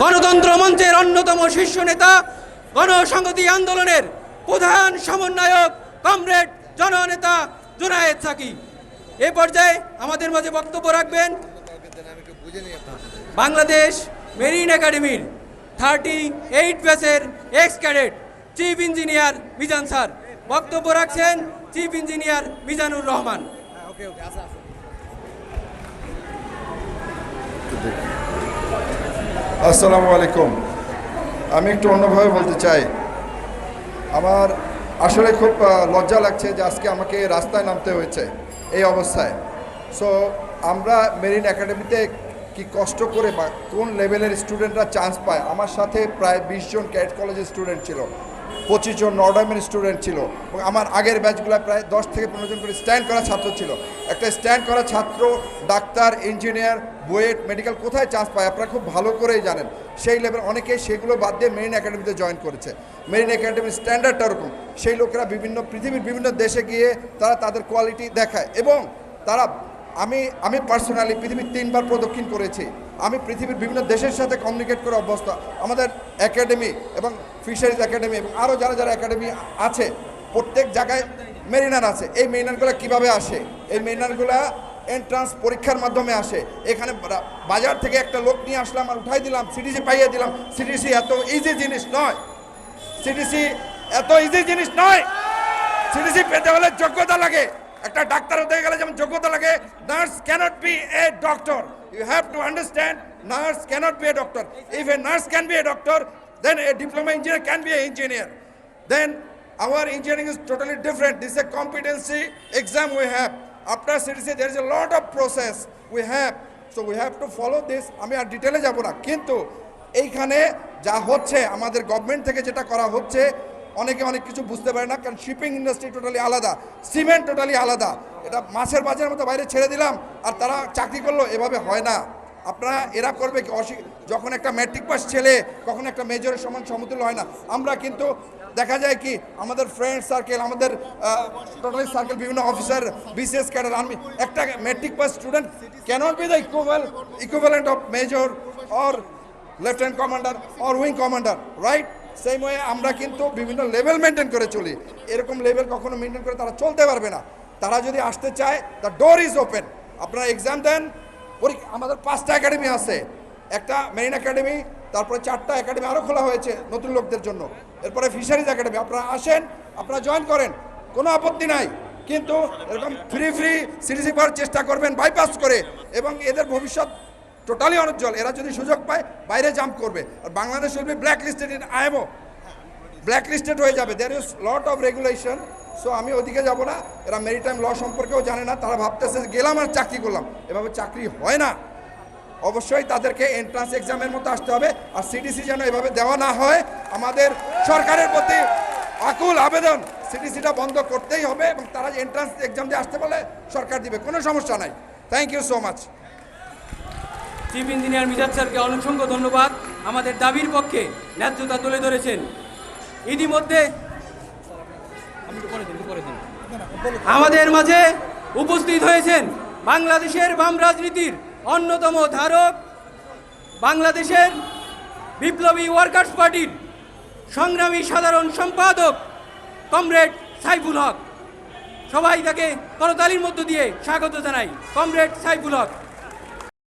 গণতন্ত্র মঞ্চের অন্যতম শীর্ষ নেতা, গণসংহতি আন্দোলনের প্রধান সমন্বয়ক, কমরেড জননেতা জুনায়েদ সাকি। এ পর্যায়ে আমাদের মাঝে বক্তব্য রাখবেন বাংলাদেশ মেরিন একাডেমির থার্টি এইট ব্যাচের ex cadet chief engineer Mizan sir. বক্তব্য রাখছেন চিফ ইঞ্জিনিয়ার মিজানুর রহমান। আসসালামু আলাইকুম। আমি একটু অন্যভাবে বলতে চাই। আমার আসলে খুব লজ্জা লাগছে যে আজকে আমাকে রাস্তায় নামতে হয়েছে এই অবস্থায়। সো আমরা মেরিন একাডেমিতে কি কষ্ট করে বা কোন লেভেলের স্টুডেন্টরা চান্স পায়? আমার সাথে প্রায় বিশজন ক্যাট কলেজের স্টুডেন্ট ছিল। পঁচিশ জন নর্ডামের স্টুডেন্ট ছিল আমার আগের ব্যাচগুলো প্রায় দশ থেকে পনেরো জন করে স্ট্যান্ড করা ছাত্র ছিল। একটা স্ট্যান্ড করা ছাত্র ডাক্তার ইঞ্জিনিয়ার বুয়েট মেডিকেল কোথায় চান্স পায় আপনারা খুব ভালো করেই জানেন। সেই লেভেল অনেকে সেগুলো বাদ দিয়ে মেরিন একাডেমিতে জয়েন করেছে। মেরিন একাডেমির স্ট্যান্ডার্ডটা ওরকম। সেই লোকেরা বিভিন্ন, পৃথিবীর বিভিন্ন দেশে গিয়ে তারা তাদের কোয়ালিটি দেখায় এবং তারা, আমি আমি পার্সোনালি পৃথিবীর তিনবার প্রদক্ষিণ করেছি। আমি পৃথিবীর বিভিন্ন দেশের সাথে কমিউনিকেট করে অভ্যস্ত। আমাদের একাডেমি এবং ফিশারিজ একাডেমি এবং আরও যারা যারা একাডেমি আছে, প্রত্যেক জায়গায় মেরিনার আছে। এই মেরিনারগুলো কীভাবে আসে? এই মেরিনারগুলো এন্ট্রান্স পরীক্ষার মাধ্যমে আসে। এখানে বাজার থেকে একটা লোক নিয়ে আসলাম আর উঠাই দিলাম সিটিসি পাইয়ে দিলাম। সিটিসি এত ইজি জিনিস নয়। সিটিসি এত ইজি জিনিস নয়। সিটিসি পেতে হলে যোগ্যতা লাগে। একটা ডাক্তার হতে গেলে যেমন যোগ্যতা লাগে nurse cannot be a doctor you have to understand nurse cannot be a doctor if a nurse can be a doctor then a diploma engineer can be a engineer then our engineering is totally different this is a competency exam we have after CTC there is a lot of process we have so we have to follow this আমি আর ডিটেলে যাব না কিন্তু এইখানে যা হচ্ছে আমাদের government থেকে যেটা করা হচ্ছে অনেকে অনেক কিছু বুঝতে পারে না, কারণ শিপিং ইন্ডাস্ট্রি টোটালি আলাদা সিমেন্ট টোটালি আলাদা। এটা মাছের বাজারের মতো বাইরে ছেড়ে দিলাম, আর তারা চাকরি করল, এভাবে হয় না। আপনারা, এরা করবে কি? অশি- যখন একটা ম্যাট্রিক পাস ছেলে, কখন একটা মেজরের সমান সমতুল্য হয় না। আমরা কিন্তু দেখা যায় কি, আমাদের ফ্রেন্ড সার্কেল আমাদের টোটালি সার্কেল বিভিন্ন অফিসার বিসিএস ক্যাডার আর্মি একটা matric pass student cannot be the equal equivalent of major or lieutenant commander or wing commander right সেই ওয়ে আমরা কিন্তু বিভিন্ন লেভেল মেনটেন করে চলি। এরকম লেভেল কখনো মেনটেন করে তারা চলতে পারবে না। তারা যদি আসতে চায় দ্য ডোর ইজ ওপেন আপনারা এক্সাম দেন আমাদের পাঁচটা একাডেমি আছে। একটা মেরিন একাডেমি তারপরে চারটা একাডেমি আরও খোলা হয়েছে নতুন লোকদের জন্য। এরপরে ফিশারিজ একাডেমি আপনারা আসেন, আপনারা জয়েন করেন। কোনো আপত্তি নাই। কিন্তু এরকম ফ্রি ফ্রি সিরিজি পাওয়ার চেষ্টা করবেন বাইপাস করে। এবং এদের ভবিষ্যৎ টোটালি অনুজ্জ্বল এরা যদি সুযোগ পায়, বাইরে জাম্প করবে। আর Bangladesh will be black listed in IMO black listed হয়ে যাবে। There is lot of regulation so আমি ওদিকে যাব না। এরা মেরিটাইম ল সম্পর্কেও জানে না। তারা ভাবতেছে, গেলাম আর চাকরি করলাম। এভাবে চাকরি হয় না। অবশ্যই তাদেরকে এন্ট্রান্স এক্সামের মতো আসতে হবে। আর সিটিসি যেন এভাবে দেওয়া না হয়, আমাদের সরকারের প্রতি আকুল আবেদন। সিটিসিটা বন্ধ করতেই হবে এবং তারা এন্ট্রান্স এক্সাম দিয়ে আসতে বলে সরকার দিবে। কোনো সমস্যা নাই। Thank you so much chief engineer Mizaj স্যারকে অসংখ্য ধন্যবাদ। আমাদের দাবির পক্ষে ন্যায্যতা তুলে ধরেছেন। ইতিমধ্যে। আমাদের মাঝে উপস্থিত হয়েছেন বাংলাদেশের বাম রাজনীতির অন্যতম ধারক, বাংলাদেশের বিপ্লবী ওয়ার্কার্স পার্টির সংগ্রামী সাধারণ সম্পাদক কমরেড সাইফুল হক। সবাই তাকে করতালির মধ্য দিয়ে স্বাগত জানাই কমরেড সাইফুল হক।